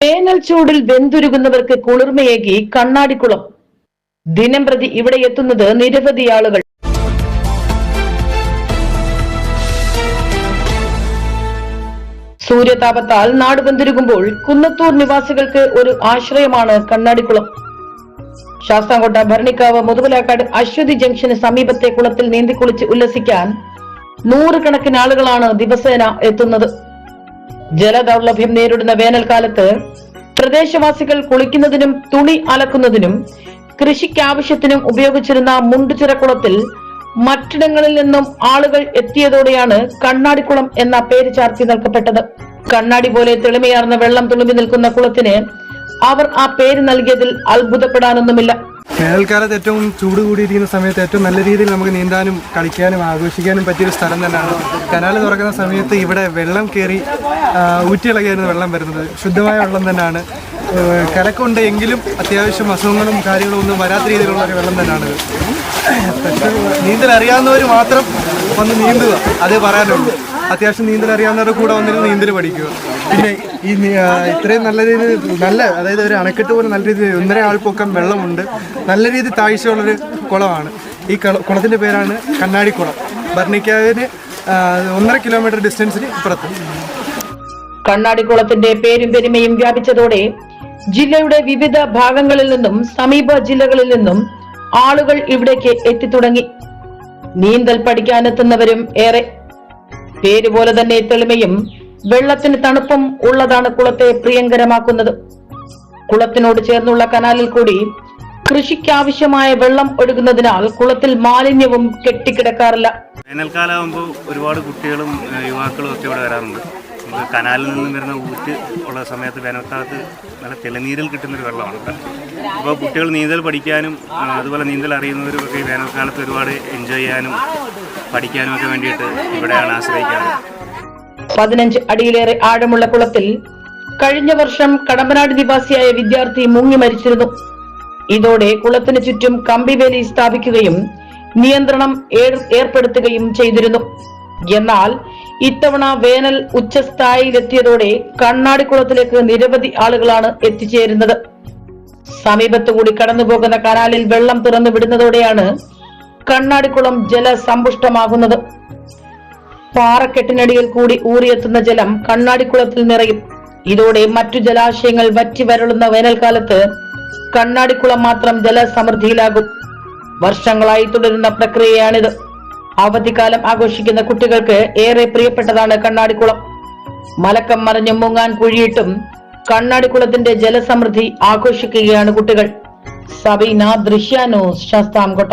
വേനൽ ചൂടിൽ വെന്തുരുകുന്നവർക്ക് കുളിർമയേകി കണ്ണാടിക്കുളം. ദിനം പ്രതി ഇവിടെ എത്തുന്നത് നിരവധി ആളുകൾ. സൂര്യതാപത്താൽ നാട് വെന്തുരുകുമ്പോൾ കുന്നത്തൂർ നിവാസികൾക്ക് ഒരു ആശ്രയമാണ് കണ്ണാടിക്കുളം. ശാസ്താംകോട്ട ഭരണിക്കാവ് മുതുവലാക്കാട് അശ്വതി ജംഗ്ഷന് സമീപത്തെ കുളത്തിൽ നീന്തിക്കുളിച്ച് ഉല്ലസിക്കാൻ നൂറുകണക്കിന് ആളുകളാണ് ദിവസേന എത്തുന്നത്. ജലദൗർലഭ്യം നേരിടുന്ന വേനൽക്കാലത്ത് പ്രദേശവാസികൾ കുളിക്കുന്നതിനും തുണി അലക്കുന്നതിനും കൃഷിക്കാവശ്യത്തിനും ഉപയോഗിച്ചിരുന്ന മുണ്ടുചിറക്കുളത്തിൽ മറ്റിടങ്ങളിൽ നിന്നും ആളുകൾ എത്തിയതോടെയാണ് കണ്ണാടിക്കുളം എന്ന പേര് ചാർത്തി നൽകപ്പെട്ടത് കണ്ണാടി പോലെ തെളിമയാർന്ന വെള്ളം തുളുമ്പി നിൽക്കുന്ന കുളത്തിന് അവർ ആ പേര് നൽകിയതിൽ അത്ഭുതപ്പെടാനൊന്നുമില്ല. വേനൽക്കാലത്ത് ഏറ്റവും ചൂട് കൂടിയിരിക്കുന്ന സമയത്ത് ഏറ്റവും നല്ല രീതിയിൽ നമുക്ക് നീന്താനും കളിക്കാനും ആഘോഷിക്കാനും പറ്റിയൊരു സ്ഥലം തന്നെയാണ്. കനാൽ തുറക്കുന്ന സമയത്ത് ഇവിടെ വെള്ളം കയറി ഊറ്റിളകിയായിരുന്നു വെള്ളം വരുന്നത്. ശുദ്ധമായ വെള്ളം തന്നെയാണ്. കലക്കുണ്ട് എങ്കിലും അത്യാവശ്യം അസുഖങ്ങളും കാര്യങ്ങളും ഒന്നും വരാത്ത രീതിയിലുള്ള ഒരു വെള്ളം തന്നെയാണിത് നീന്തൽ അറിയാവുന്നവർ മാത്രം വന്ന് നീന്തുക. അതേ പറയാനുള്ളൂ. അത്യാവശ്യം നീന്തൽ അറിയാവുന്നവരുടെ കൂടെ വന്നിട്ട് നീന്തൽ പഠിക്കുക. പിന്നെ ഈ ഇത്രയും നല്ല രീതിയിൽ നല്ല അതായത് ഒരു അണക്കെട്ട് പോലെ നല്ല രീതിയിൽ ഒന്നര ആൾപ്പൊക്കം വെള്ളമുണ്ട്. നല്ല രീതിയിൽ താഴ്ചയുള്ളൊരു കുളമാണ്. ഈ കുള കുളത്തിന്റെ പേരാണ് കണ്ണാടിക്കുളം. ഭരണിക്കാവിന് ഒന്നര കിലോമീറ്റർ ഡിസ്റ്റൻസിന് ഇപ്പുറത്ത്. കണ്ണാടിക്കുളത്തിന്റെ പേരും പെരുമയും വ്യാപിച്ചതോടെ ജില്ലയുടെ വിവിധ ഭാഗങ്ങളിൽ നിന്നും സമീപ ജില്ലകളിൽ നിന്നും ആളുകൾ ഇവിടേക്ക് എത്തിത്തുടങ്ങി. നീന്തൽ പഠിക്കാനെത്തുന്നവരും ഏറെ. പേരുപോലെ തന്നെ തെളിമയും വെള്ളത്തിന് തണുപ്പും ഉള്ളതാണ് കുളത്തെ പ്രിയങ്കരമാക്കുന്നത്. കുളത്തിനോട് ചേർന്നുള്ള കനാലിൽ കൂടി കൃഷിക്കാവശ്യമായ വെള്ളം ഒഴുകുന്നതിനാൽ കുളത്തിൽ മാലിന്യവും കെട്ടിക്കിടക്കാറില്ല. വേനൽക്കാലമാകുമ്പോൾ ഒരുപാട് കുട്ടികളും യുവാക്കളും ഒക്കെ ഇവിടെ വരാറുണ്ട്. കനാലിൽ നിന്നും വരുന്ന ഊറ്റ് ഉള്ള സമയത്ത് വേനൽക്കാലത്ത് നല്ല തെളിനീരിൽ കിട്ടുന്നൊരു വെള്ളമാണ് അപ്പോൾ കുട്ടികൾ നീന്തൽ പഠിക്കാനും അതുപോലെ നീന്തൽ അറിയുന്നവരും ഒക്കെ ഈ വേനൽക്കാലത്ത് ഒരുപാട് എൻജോയ് ചെയ്യാനും പഠിക്കാനും ഒക്കെ വേണ്ടിയിട്ട് ഇവിടെയാണ് ആശ്രയിക്കാറ് പതിനഞ്ച് അടിയിലേറെ ആഴമുള്ള കുളത്തിൽ കഴിഞ്ഞ വർഷം കടമ്പനാട് നിവാസിയായ വിദ്യാർത്ഥി മുങ്ങി മരിച്ചിരുന്നു. ഇതോടെ കുളത്തിന് ചുറ്റും കമ്പിവേലി സ്ഥാപിക്കുകയും നിയന്ത്രണം ഏർപ്പെടുത്തുകയും ചെയ്തിരുന്നു. എന്നാൽ ഇത്തവണ വേനൽ ഉച്ചസ്ഥായിയിലെത്തിയതോടെ കണ്ണാടിക്കുളത്തിലേക്ക് നിരവധി ആളുകളാണ് എത്തിച്ചേരുന്നത്. സമീപത്തുകൂടി കടന്നുപോകുന്ന കനാലിൽ വെള്ളം തുറന്നു വിടുന്നതോടെയാണ് കണ്ണാടിക്കുളം ജലസമ്പുഷ്ടമാകുന്നത്. പാറക്കെട്ടിനടിയിൽ കൂടി ഊറിയെത്തുന്ന ജലം കണ്ണാടിക്കുളത്തിൽ നിറയും. ഇതോടെ മറ്റു ജലാശയങ്ങൾ വറ്റി വരളുന്ന വേനൽക്കാലത്ത് കണ്ണാടിക്കുളം മാത്രം ജലസമൃദ്ധിയിലാകും. വർഷങ്ങളായി തുടരുന്ന പ്രക്രിയയാണിത്. അവധിക്കാലം ആഘോഷിക്കുന്ന കുട്ടികൾക്ക് ഏറെ പ്രിയപ്പെട്ടതാണ് കണ്ണാടിക്കുളം മലക്കം മറിഞ്ഞ് മുങ്ങാൻ കുഴിയിട്ടും കണ്ണാടിക്കുളത്തിന്റെ ജലസമൃദ്ധി ആഘോഷിക്കുകയാണ് കുട്ടികൾ സബീന ദൃശ്യാനോ ശാസ്താംകോട്ട